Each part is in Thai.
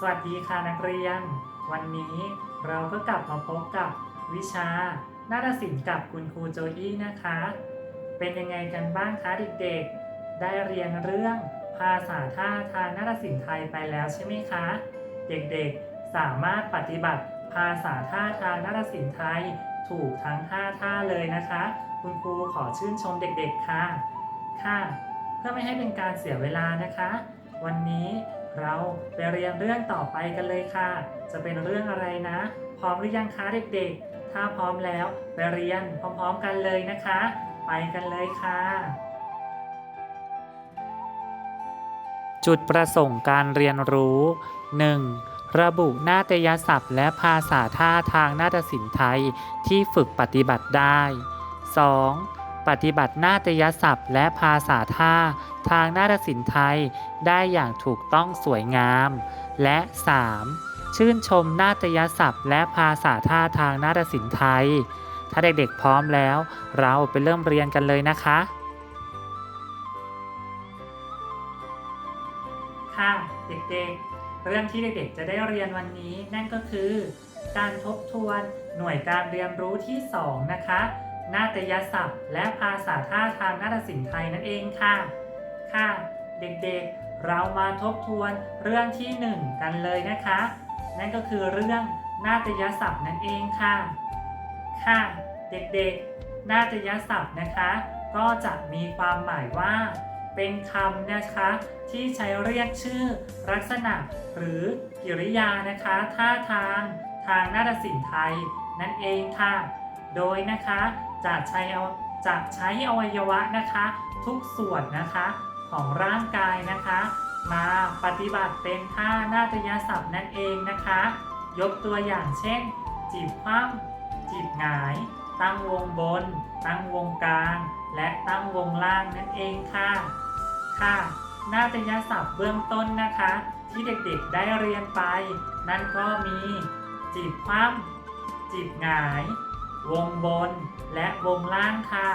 สวัสดีค่ะนักเรียน วันนี้เราก็กลับมาพบกับวิชานาฏศิลป์กับคุณครูโจอี้นะคะ เป็นยังไงกันบ้างคะเด็กๆ ได้เรียนเรื่องภาษาท่าทางนาฏศิลป์ไทยไปแล้วใช่ไหมคะ เด็กๆ สามารถปฏิบัติภาษาท่าทางนาฏศิลป์ไทยถูกทั้ง 5 ท่าเลยนะคะ คุณครูขอชื่นชมเด็กๆค่ะ ค่ะ เพื่อไม่ให้เป็นการเสียเวลานะคะ วันนี้ เราไปเรียนเรื่องต่อไปกันเลยค่ะ จะเป็นเรื่องอะไรนะ พร้อมหรือยังคะเด็กๆ ถ้าพร้อมแล้วไปเรียนพร้อมๆกันเลยนะคะ ไปกันเลยค่ะ จุดประสงค์การเรียนรู้ 1. ระบุนาฏยศัพท์และภาษาท่าทางนาฏศิลป์ไทยที่ฝึกปฏิบัติได้ 2. ปฏิบัตินาฏยศัพท์ และภาษาท่า ทางนาฏศิลป์ไทยได้อย่างถูกต้องสวยงาม และ 3. ชื่นชมนาฏยศัพท์ และภาษาท่าทางนาฏศิลป์ไทย ถ้าเด็กๆพร้อมแล้ว เราไปเริ่มเรียนกันเลยนะคะ ค่ะเด็กๆ เรื่องที่เด็กๆ จะได้เรียนวันนี้นั่นก็คือ การทบทวนหน่วยการเรียนรู้ที่ 2 นะคะ นาฏยศัพท์ และภาษาท่าทางนาฏศิลป์ไทยนั่นเองค่ะ ค่ะ เด็กๆ เรามาทบทวนเรื่องที่ 1 กันเลยนะคะ นั่นก็คือเรื่องนาฏยศัพท์นั่นเองค่ะ ค่ะ เด็กๆ นาฏยศัพท์นะคะ ก็จะมีความหมายว่า เป็นคำนะคะที่ใช้เรียกชื่อ ลักษณะ หรือกิริยานะคะ ท่าทาง ทางนาฏศิลป์ไทยนั่นเองค่ะ โดยนะคะ จะใช้เอาจะใช้อวัยวะนะคะ ทุกส่วนนะคะของร่างกายนะคะ มาปฏิบัติเป็นท่านาฏยศัพท์นั่นเองนะคะ ยกตัวอย่างเช่น จีบคว่ำจีบหงาย ตั้งวงบน ตั้งวงกลาง และตั้งวงล่างนั่นเองค่ะค่ะนาฏยศัพท์เบื้องต้นนะคะ ที่เด็กๆได้เรียนไป นั่นก็มี จีบคว่ำจีบหงาย วงบน และวงล่างค่ะ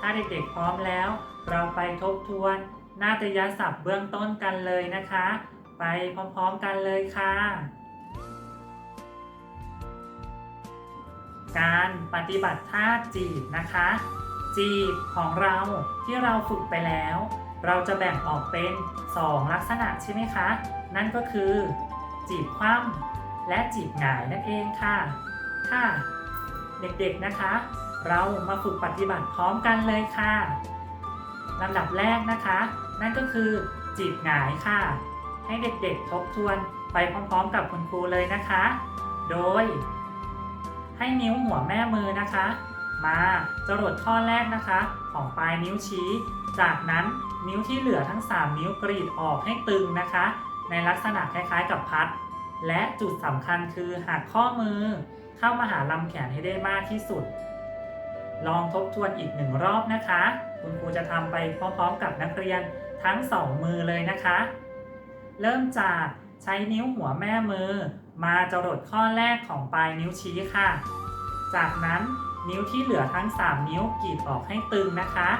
ถ้าเด็กๆพร้อมแล้ว เราไปทบทวนนาฏยศัพท์เบื้องต้นกันเลยนะคะ ไปพร้อมๆกันเลยค่ะ การปฏิบัติท่าจีบนะคะ จีบของเราที่เราฝึกไปแล้ว เราจะแบ่งออกเป็น 2 ลักษณะใช่ไหมคะ นั่นก็คือ จีบคว่ำและจีบหงายนั่นเองค่ะ ค่ะ เด็กๆนะคะ เรามาฝึกปฏิบัติพร้อมกันเลยค่ะลำดับแรกนะคะ นั่นก็คือจีบหงายค่ะ ให้เด็กๆทบทวนไปพร้อมๆ กับคุณครูเลยนะคะ โดย ให้นิ้วหัวแม่มือนะคะ มาจรดข้อแรกนะคะ ของปลายนิ้วชี้ จากนั้นนิ้วที่เหลือทั้ง 3 นิ้วกรีดออกให้ตึงนะคะ ในลักษณะคล้ายๆ กับพัด และจุดสำคัญคือหักข้อมือ เข้ามาหาลำแขนให้ได้มากที่สุด ลองทบทวนอีกหนึ่งรอบนะคะ คุณครูจะทำไปพร้อมๆกับนักเรียนทั้งสองมือเลยนะคะ เริ่มจากใช้นิ้วหัวแม่มือ มาจรดข้อแรกของปลายนิ้วชี้ค่ะ จากนั้นนิ้วที่เหลือทั้ง 3 นิ้วกรีดออกให้ตึงนะคะ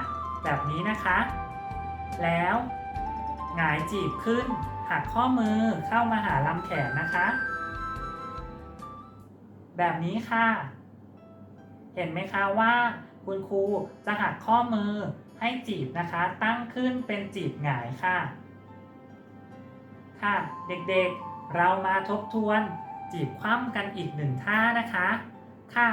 แบบนี้นะคะ แล้วหงายจีบขึ้นหักข้อมือเข้ามาหาลำแขนนะคะ แบบนี้ค่ะ เห็นไหมคะว่า คุณครูจะหักข้อมือให้จีบนะคะ ตั้งขึ้นเป็นจีบหงายค่ะ ค่ะ เด็กๆ เรามาทบทวนจีบคว่ำกันอีกหนึ่งท่านะคะ ค่ะ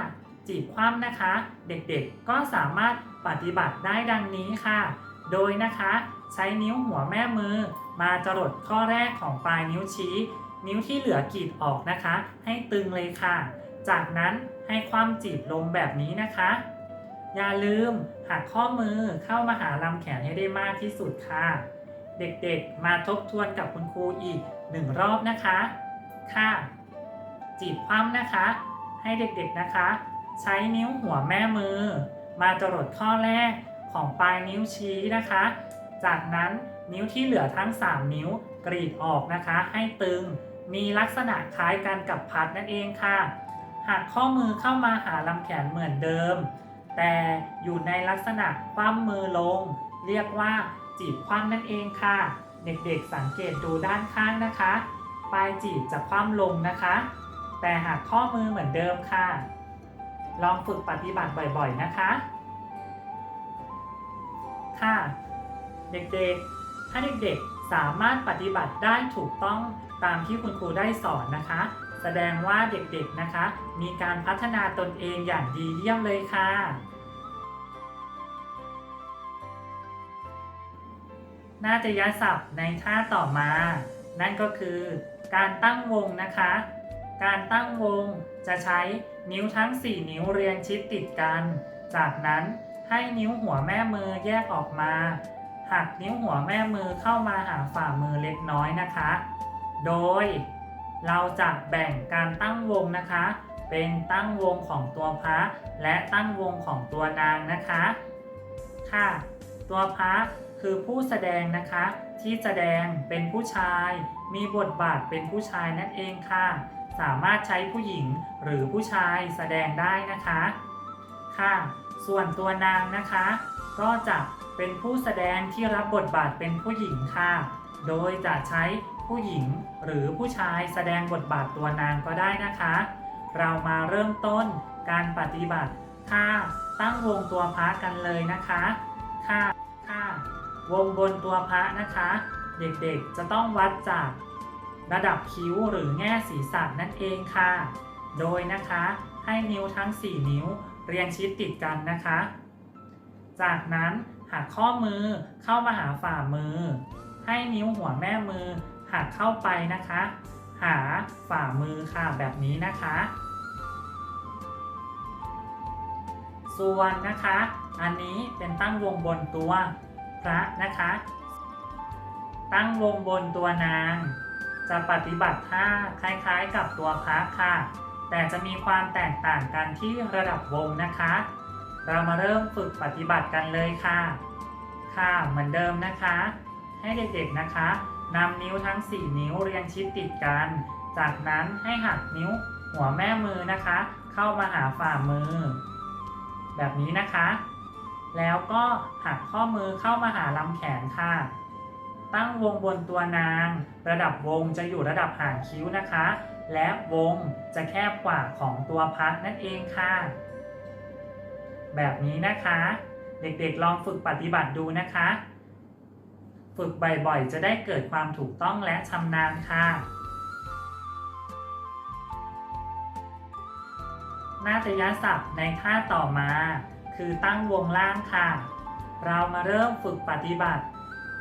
จีบคว่ำนะคะ เด็กๆ ก็สามารถปฏิบัติได้ดังนี้ค่ะ โดยนะคะใช้นิ้วหัวแม่มือ มาจรดข้อแรกของปลายนิ้วชี้ นิ้วที่เหลือกีดออกนะคะ ให้ตึงเลยค่ะ จากนั้นให้ความจีบลงแบบนี้นะคะ อย่าลืมหักข้อมือเข้ามาหาลำแขนให้ได้มากที่สุดค่ะ เด็กๆมาทบทวนกับคุณครูอีกหนึ่งรอบนะคะ ค่ะ จีบคว่ำนะคะ ให้เด็กๆนะคะ ใช้นิ้วหัวแม่มือ มาจรดข้อแรกของปลายนิ้วชี้นะคะ จากนั้นนิ้วที่เหลือทั้ง 3 นิ้วกรีดออกนะคะ ให้ตึงมีลักษณะคล้ายกันกับพัดนั่นเองค่ะ หักข้อมือเข้ามาหาลำแขนเหมือนเดิม แต่อยู่ในลักษณะคว่ำมือลง เรียกว่าจีบคว่ำนั่นเองค่ะ เด็กๆสังเกตดูด้านข้างนะคะ ปลายจีบจะคว่ำลงนะคะ แต่หากข้อมือเหมือนเดิมค่ะ ลองฝึกปฏิบัติบ่อยๆนะคะ ค่ะ เด็กๆ ถ้าเด็กๆสามารถปฏิบัติได้ถูกต้องตามที่คุณครูได้สอนนะคะ แสดงว่าเด็กๆนะคะ มีการพัฒนาตนเองอย่างดีเยี่ยมเลยค่ะ น่าฏยศัพท์ในท่าต่อมา นั่นก็คือการตั้งวงนะคะ การตั้งวงจะใช้นิ้วทั้ง 4 นิ้วเรียงชิดติดกัน จากนั้นให้นิ้วหัวแม่มือแยกออกมาหักนิ้วหัวแม่มือเข้ามาหาฝ่ามือเล็กน้อยนะคะ โดย เราจะแบ่งการตั้งวงนะคะ เป็นตั้งวงของตัวพระและตั้งวงของตัวนางนะคะค่ะตัวพระคือผู้แสดงนะคะ ที่แสดงเป็นผู้ชาย มีบทบาทเป็นผู้ชายนั่นเองค่ะ สามารถใช้ผู้หญิงหรือผู้ชายแสดงได้นะคะค่ะส่วนตัวนางนะคะ ก็จะเป็นผู้แสดงที่รับบทบาทเป็นผู้หญิงค่ะ โดยจะใช้ ผู้หญิงหรือผู้ชายแสดงบทบาทตัวนางก็ได้นะคะ เรามาเริ่มต้นการปฏิบัติท่าตั้งวงตัวพระกันเลยนะคะค่ะค่ะวงบนตัวพระนะคะ เด็กๆจะต้องวัดจากระดับคิ้วหรือแง่ศีรษะนั่นเองค่ะ โดยนะคะให้นิ้วทั้ง 4 นิ้วเรียงชิดติดกันนะคะ จากนั้นหักข้อมือเข้ามาหาฝ่ามือ ให้นิ้วหัวแม่มือ หักเข้าไปนะคะ หาฝ่ามือค่ะแบบนี้นะคะ ส่วนนะคะ อันนี้เป็นตั้งวงบนตัวพระนะคะ ตั้งวงบนตัวนาง จะปฏิบัติท่าคล้ายๆกับตัวพระค่ะ แต่จะมีความแตกต่างกันที่ระดับวงนะคะ เรามาเริ่มฝึกปฏิบัติกันเลยค่ะ ค่ะเหมือนเดิมนะคะ ให้เด็กๆนะคะ นำนิ้วทั้ง 4 นิ้วเรียงชิดติดกัน จากนั้นให้หักนิ้วหัวแม่มือนะคะ เข้ามาหาฝ่ามือ แบบนี้นะคะ แล้วก็หักข้อมือเข้ามาหาลำแขนค่ะ ตั้งวงบนตัวนาง ระดับวงจะอยู่ระดับหางคิ้วนะคะ และวงจะแคบกว่าของตัวพัดนั่นเองค่ะ แบบนี้นะคะ เด็กๆลองฝึกปฏิบัติดูนะคะ ฝึกบ่อยๆ จะได้เกิดความถูกต้องและชำนาญค่ะ นาฏยศัพท์ในท่าต่อมา คือตั้งวงล่างค่ะ เรามาเริ่มฝึกปฏิบัติ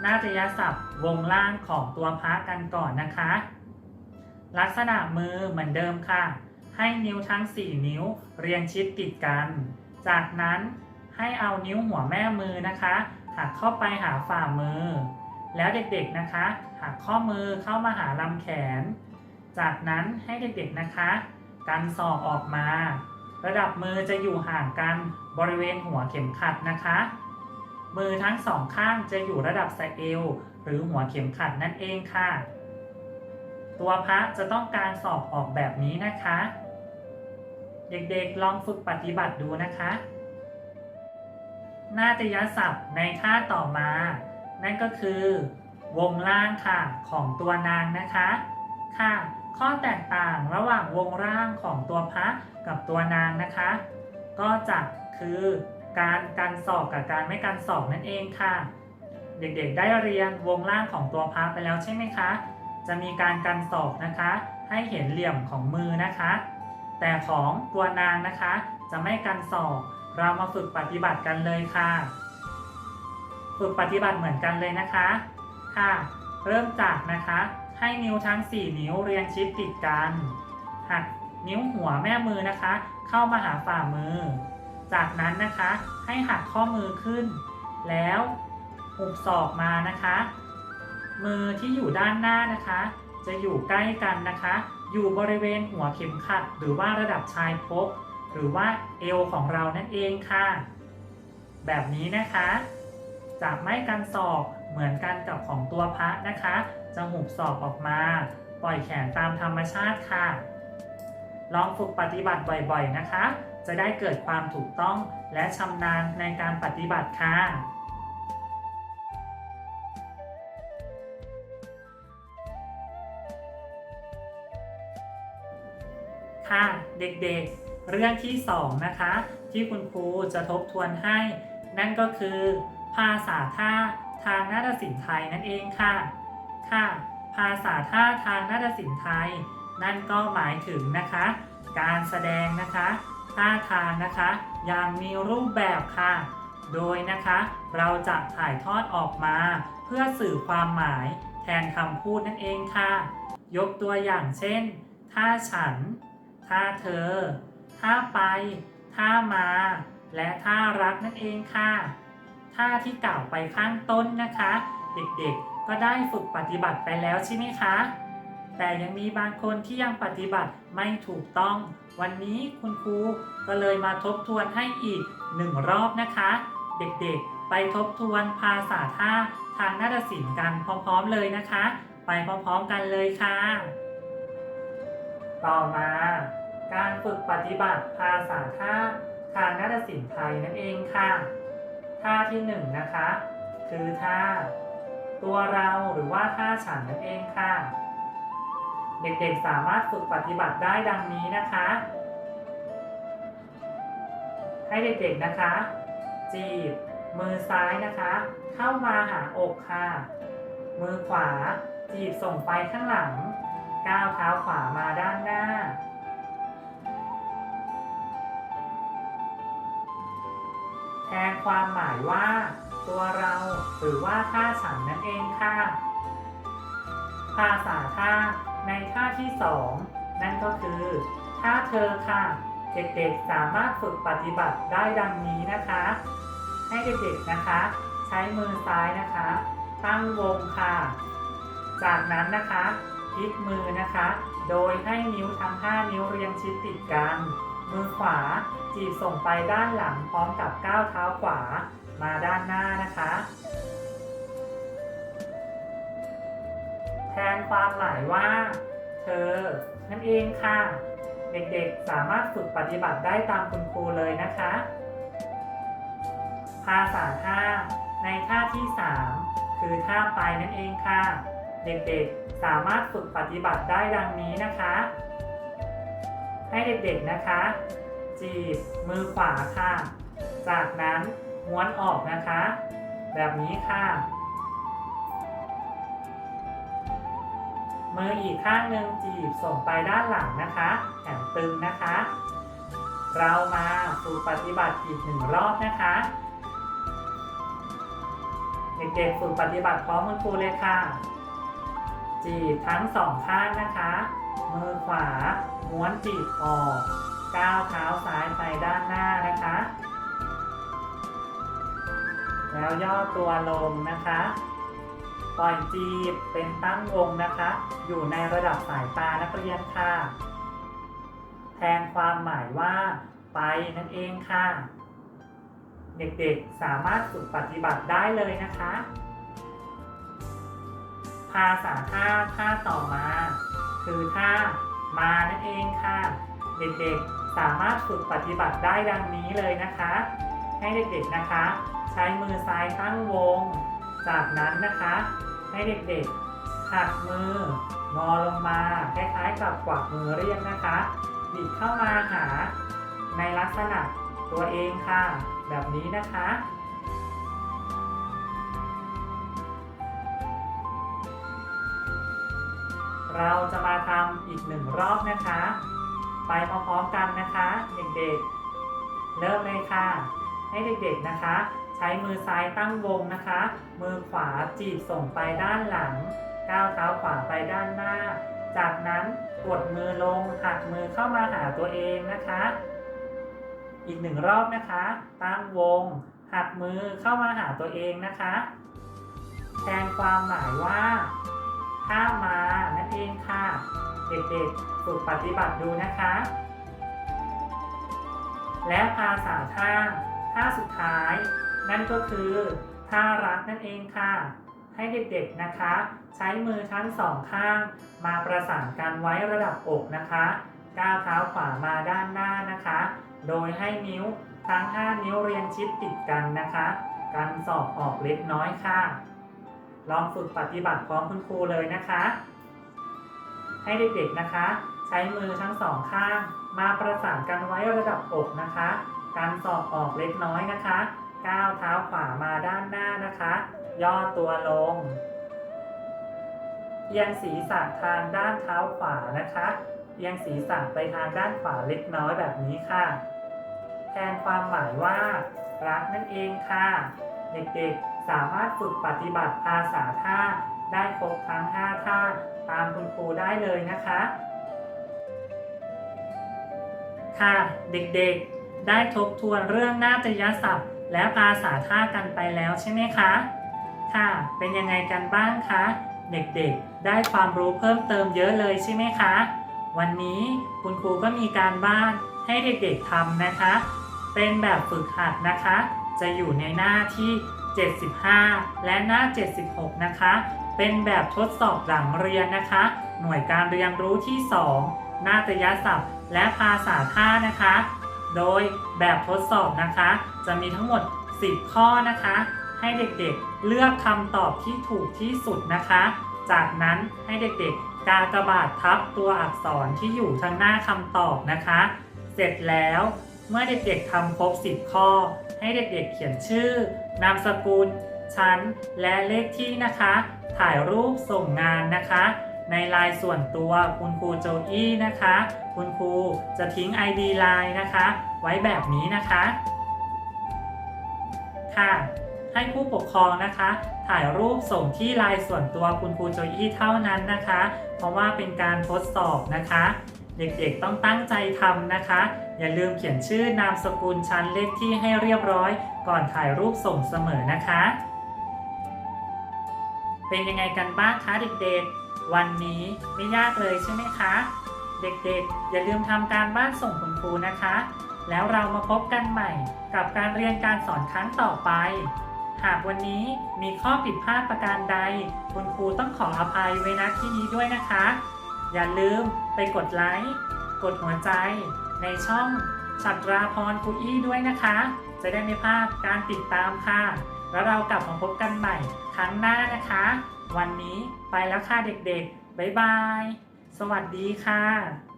นาฏยศัพท์วงล่างของตัวพระกันก่อนนะคะ ลักษณะมือเหมือนเดิมค่ะ ให้นิ้วทั้ง 4 นิ้วเรียงชิดติดกัน จากนั้นให้เอานิ้วหัวแม่มือนะคะ หักเข้าไปหาฝ่ามือ แล้วเด็กๆนะคะหักข้อมือเข้ามาหาลำแขน จากนั้นให้เด็กๆนะคะกันศอกออกมา ระดับมือจะอยู่ห่างกันบริเวณหัวเข็มขัดนะคะ มือทั้งสองข้างจะอยู่ระดับสะเอว หรือหัวเข็มขัดนั่นเองค่ะ ตัวพระจะต้องการสอบออกแบบนี้นะคะ เด็กๆลองฝึกปฏิบัติดูนะคะ นาฏยศัพท์ในท่าต่อมา นั่นก็คือ วงล่างค่ะของตัวนางนะคะค่ะ ข้อแตกต่างระหว่างวงล่างของตัวพระกับตัวนางนะคะ ก็จะคือการกันศอกกับการไม่กันศอกนั่นเองค่ะ เด็กๆได้เรียนวงล่างของตัวพระไปแล้วใช่ไหมคะ จะมีการกันศอกนะคะ ให้เห็นเหลี่ยมของมือนะคะ แต่ของตัวนางนะคะจะไม่กันศอกเรามาฝึกปฏิบัติกันเลยค่ะ ฝึกปฏิบัติเหมือนกันเลยนะคะ ค่ะ เริ่มจากนะคะ ให้นิ้วทั้ง 4 นิ้วเรียงชิดติดกันหักนิ้วหัวแม่มือนะคะ เข้ามาหาฝ่ามือ จากนั้นนะคะให้หักข้อมือขึ้น แล้วหุบศอกมานะคะ มือที่อยู่ด้านหน้านะคะ จะอยู่ใกล้กันนะคะ อยู่บริเวณหัวเข็มขัด หรือว่าระดับชายพกหรือว่าเอวของเรานั่นเองค่ะ แบบนี้นะคะ จะไม่กันศอกเหมือนกันกับของตัวพระนะคะ จะหุบศอกออกมา ปล่อยแขนตามธรรมชาติค่ะ ลองฝึกปฏิบัติบ่อยๆนะคะ จะได้เกิดความถูกต้องและชำนาญในการปฏิบัติค่ะค่ะเด็กๆ เรื่องที่สองนะคะ ที่คุณครูจะทบทวนให้ นั่นก็คือาษาท่าทางนาฏศิลป์ไทยนั่นเองค่ะ ค่ะ ภาษาท่าทางนาฏศิลป์ไทย นั่นก็หมายถึงนะคะ การแสดงนะคะท่าทางนะคะอย่างมีรูปแบบค่ะ โดยนะคะเราจะถ่ายทอดออกมา เพื่อสื่อความหมายแทนคำพูดนั่นเองค่ะ ยกตัวอย่างเช่นท่าฉันท่าเธอท่าไปท่ามา และท่ารักนั่นเองค่ะ ท่าที่กล่าวไปข้างต้นนะคะ เด็กๆก็ได้ฝึกปฏิบัติไปแล้วใช่ไหมคะ แต่ยังมีบางคนที่ยังปฏิบัติไม่ถูกต้อง วันนี้คุณครูก็เลยมาทบทวนให้อีกหนึ่งรอบนะคะ เด็กๆ ไปทบทวนภาษาท่าทางนาฏศิลป์กันพร้อมๆเลยนะคะ ไปพร้อมๆกันเลยค่ะ ต่อมาการฝึกปฏิบัติภาษาท่าทางนาฏศิลป์ไทยนั่นเองค่ะ ท่าที่หนึ่งนะคะ คือท่าตัวเราหรือว่าท่าฉันนั่นเองค่ะ เด็กๆสามารถฝึกปฏิบัติได้ดังนี้นะคะ ให้เด็กๆนะคะ จีบ มือซ้ายนะคะ เข้ามาหาอกค่ะ มือขวาจีบส่งไปข้างหลังก้าวเท้าขวามาด้านหน้า แทนความหมายว่า ตัวเราหรือว่าท่าฉันนั่นเองค่ะ ภาษาท่าในท่าที่สองนั่นก็คือท่าเธอค่ะ เด็กๆสามารถฝึกปฏิบัติได้ดังนี้นะคะ ให้เด็กๆนะคะ ใช้มือซ้ายนะคะ ตั้งวงค่ะ จากนั้นนะคะพลิกมือนะคะ โดยให้นิ้วทั้ง5นิ้วเรียงชิดติดกัน มือขวาจีบส่งไปด้านหลังพร้อมกับก้าวเท้าขวามาด้านหน้านะคะ แทนความหมายว่า เธอ นั่นเองค่ะ เด็กๆสามารถฝึกปฏิบัติได้ตามคุณครูเลยนะคะ ภาษาท่าในท่าที่ 3 คือท่าไปนั่นเองค่ะ เด็กๆสามารถฝึกปฏิบัติได้ดังนี้นะคะ ให้เด็กๆนะคะ จีบมือขวาค่ะ จากนั้นม้วนออกนะคะ แบบนี้ค่ะ มืออีกข้างหนึ่งจีบส่งไปด้านหลังนะคะแขนตึงนะคะ เรามาฝึกปฏิบัติอีกหนึ่งรอบนะคะ เด็กๆฝึกปฏิบัติพร้อมคุณครูเลยค่ะ จีบทั้งสองข้างนะคะ มือขวาม้วนจีบออกก้าวเท้าซ้ายไปด้านหน้านะคะ แล้วย่อตัวลงนะคะปล่อยจีบเป็นตั้งวงนะคะ อยู่ในระดับสายตานักเรียนค่ะ แทนความหมายว่า ไปนั่นเองค่ะ เด็กๆสามารถฝึกปฏิบัติได้เลยนะคะ ภาษาท่าท่าต่อมา คือท่ามานั่นเองค่ะ เด็กๆสามารถฝึกปฏิบัติได้ดังนี้เลยนะคะ ให้เด็กๆนะคะ ใช้มือซ้ายตั้งวง จากนั้นนะคะ ให้เด็กๆหักมืองอลงมาคล้ายๆกับกวักมือเรียกนะคะบิดเข้ามาหาในลักษณะตัวเองค่ะ แบบนี้นะคะ เราจะมาทำอีกหนึ่งรอบนะคะ ไปพร้อมๆกันนะคะ เด็กๆ เริ่มเลยค่ะ ให้เด็กๆนะคะ ใช้มือซ้ายตั้งวงนะคะ มือขวาจีบส่งไปด้านหลัง ก้าวเท้าขวาไปด้านหน้า จากนั้นกดมือลงหักมือเข้ามาหาตัวเองนะคะ อีกหนึ่งรอบนะคะ ตั้งวง หักมือเข้ามาหาตัวเองนะคะ แทนความหมายว่า ข้ามานั่นเองค่ะ เด็กๆฝึกปฏิบัติดูนะคะ และภาษาท่าท่าสุดท้าย นั่นก็คือท่ารักนั่นเองค่ะ ให้เด็กๆนะคะ ใช้มือทั้งสองข้าง มาประสานกันไว้ระดับอกนะคะก้าวเท้าขวามาด้านหน้านะคะ โดยให้นิ้วทั้ง 5 นิ้วเรียงชิดติดกันนะคะ กันสอบออกเล็กน้อยค่ะ ลองฝึกปฏิบัติพร้อมคุณครูเลยนะคะ ให้เด็กๆนะคะ ใช้มือทั้งสองข้าง มาประสานกันไว้ระดับอกนะคะ การสอบออกเล็กน้อยนะคะ ก้าวเท้าขวามาด้านหน้านะคะ ย่อตัวลงเอียงศีรษะทางด้านเท้าขวานะคะเอียงศีรษะไปทางด้านขวาเล็กน้อยแบบนี้ค่ะ แทนความหมายว่า รักนั่นเองค่ะ เด็กๆ สามารถฝึกปฏิบัติภาษาท่าได้ครบทั้ง 5 ท่าตามคุณครูได้เลยนะคะ ค่ะ เด็กๆ ได้ทบทวนเรื่องนาฏยศัพท์ และภาษาท่ากันไปแล้วใช่ไหมคะ ค่ะ เป็นยังไงกันบ้างคะ เด็กๆ ได้ความรู้เพิ่มเติมเยอะเลยใช่ไหมคะ วันนี้คุณครูก็มีการบ้านให้เด็กๆทำนะคะ เป็นแบบฝึกหัดนะคะ จะอยู่ในหน้าที่ 75 และหน้า 76 นะคะ เป็นแบบทดสอบหลังเรียนนะคะ หน่วยการเรียนรู้ที่ 2 นาฏยศัพท์ และภาษาท่านะคะ โดยแบบทดสอบนะคะ จะมีทั้งหมด 10 ข้อนะคะ ให้เด็กๆเลือกคำตอบที่ถูกที่สุดนะคะ จากนั้นให้เด็กๆ กากบาททับตัวอักษรที่อยู่ทางหน้าคำตอบนะคะ เสร็จแล้วเมื่อเด็กๆทำครบ 10 ข้อ ให้เด็กๆเขียนชื่อ นามสกุล ชั้น และเลขที่นะคะ ถ่ายรูปส่งงานนะคะ ในไลน์ส่วนตัวคุณครูโจอี้นะคะ คุณครูจะทิ้ง ID ไลน์นะคะ ไว้แบบนี้นะคะ ค่ะให้ผู้ปกครองนะคะ ถ่ายรูปส่งที่ไลน์ส่วนตัวคุณครูโจอี้เท่านั้นนะคะ เพราะว่าเป็นการทดสอบนะคะ เด็กๆต้องตั้งใจทำนะคะ อย่าลืมเขียนชื่อนามสกุลชั้นเลขที่ให้เรียบร้อยก่อนถ่ายรูปส่งเสมอนะคะ เป็นยังไงกันบ้างคะเด็กๆ วันนี้ไม่ยากเลยใช่ไหมคะ เด็กๆ อย่าลืมทำการบ้านส่งคุณครูนะคะ แล้วเรามาพบกันใหม่กับการเรียนการสอนครั้งต่อไป หากวันนี้มีข้อผิดพลาดประการใด คุณครูต้องขออภัยไว้ณที่นี้ด้วยนะคะ อย่าลืมไปกดไลค์ กดหัวใจ ในช่องชัตราพรคุอี้ด้วยนะคะ จะได้ไม่พลาดการติดตามค่ะ แล้วเรากลับมาพบกันใหม่ครั้งหน้านะคะ วันนี้ไปแล้วค่ะเด็กๆ บ๊ายบาย สวัสดีค่ะ